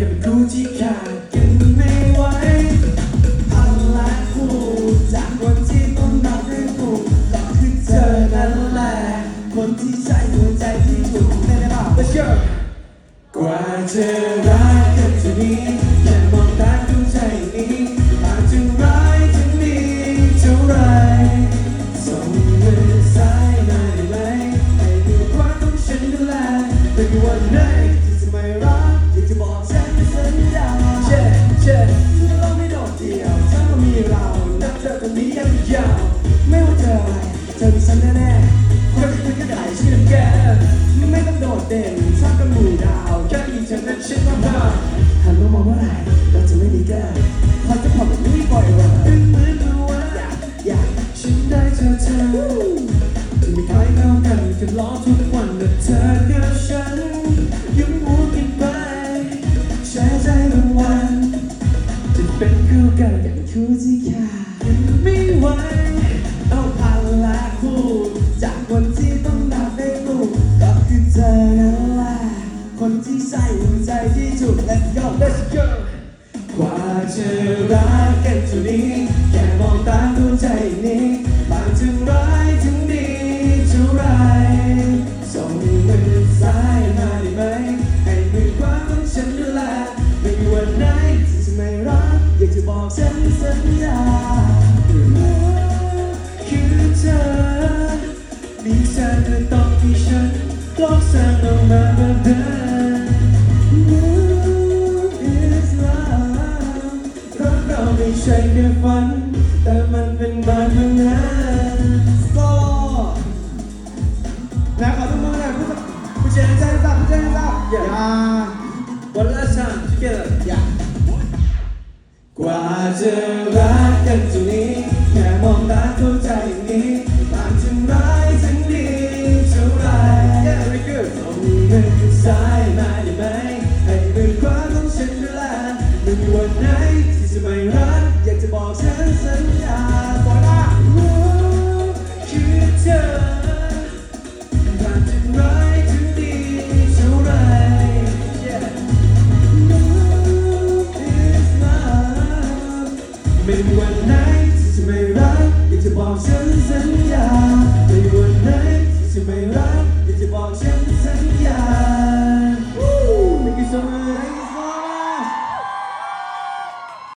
ค่เป็นคู่ที่ขาดกันไม่ไหวเอาละคู่จากคนที่ต้องนับให้ถูกแต่คือเธอนั่นแหละคนที่ใช่หัวใจที่ถูกได้ไหมล่ะ Let's go กว่าเธอรักกันจะดีแค่มองตาดูใจนี้อาจจะร้ายจะดีเท่าไรส่งมือซ้ายหน่อยไหให้ดูความต้องฉันดูแลแต่วันไหน เธอมีฉันแน่ๆคนที่นก็ได้ชื่อแกไม่ต้องโดดเด่นชอบกันหมู่ดาวแค่มีเธอนั้นฉันก็พอหันมามองเมื่อไหร่เราจะไม่มีแก้พอจะพอแบบนี้ปล่อยว่าเป็นเหมือดูว่าอยากอยากฉันได้เธอเธอที่ไม่เคยเข้ากันกันล้อทุกวันแต่เธอกับฉันยังมัวกันไปแชร์ใจรางวัลจะเป็นคู่กันอย่างคู่ที่ขาดไม่ไหว ที่ใจที่ถูก Let's go Let's go กว่าจะรักกันเท่านี้ แค่มองตาดูใจนี้บางถึงร้ายถึงดีเท่าไรส่งมือซ้ายมาได้ไหมให้มือขวาของฉันดูแลไม่มีวันไหนที่จะไม่รักอยากจะบอกฉันสัญญาคือเธอมีเธอก็ต้องมีฉันต้องสร้างออกมาแบบเดิม ค่ฝัน แต่มันเป็นบานเมืองาก็แล้วขอทุกมือหน่อยผู้ผู้เชียร์ใจสับผู้เชียร์ใจสับอย่า One last time together อย่ากว่าจะรักกันเท่านี้ แค่มองตาเข้าใจอย่างนี้ต่างถึงร้ายถึงดีเท่าไร Yeah very good ส่งมือซ้ายมาได้ไหม